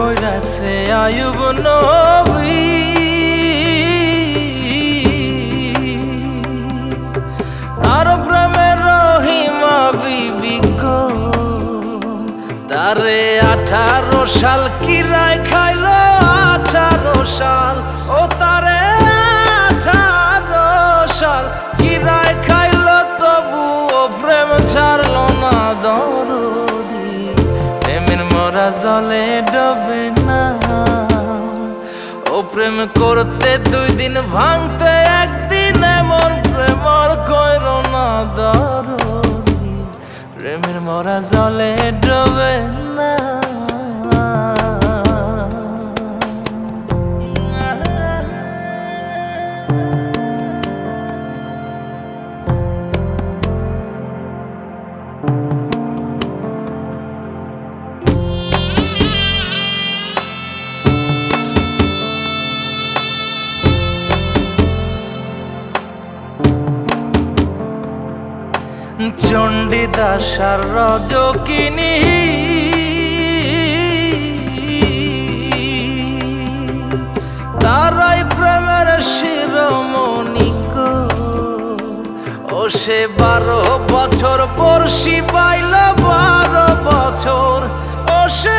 কইরাছে, আয়ুব নবী। তার প্রেমে রহিমা বিবি তারে আঠারো সাল কিরায় খাইল, আঠারো সাল। ও তারে জলে ডবে না। ও প্রেম করতে দুই দিন ভাঙতে একদিন এমন প্রেমর কইর না দর প্রেমের মরা জলে ডবে না। চণ্ডীদাস আর রজকিনী। তারাই প্রেমের শিরমণিক ও সে বারো বছর বর্ষি পাইল বারো বছর। ও সে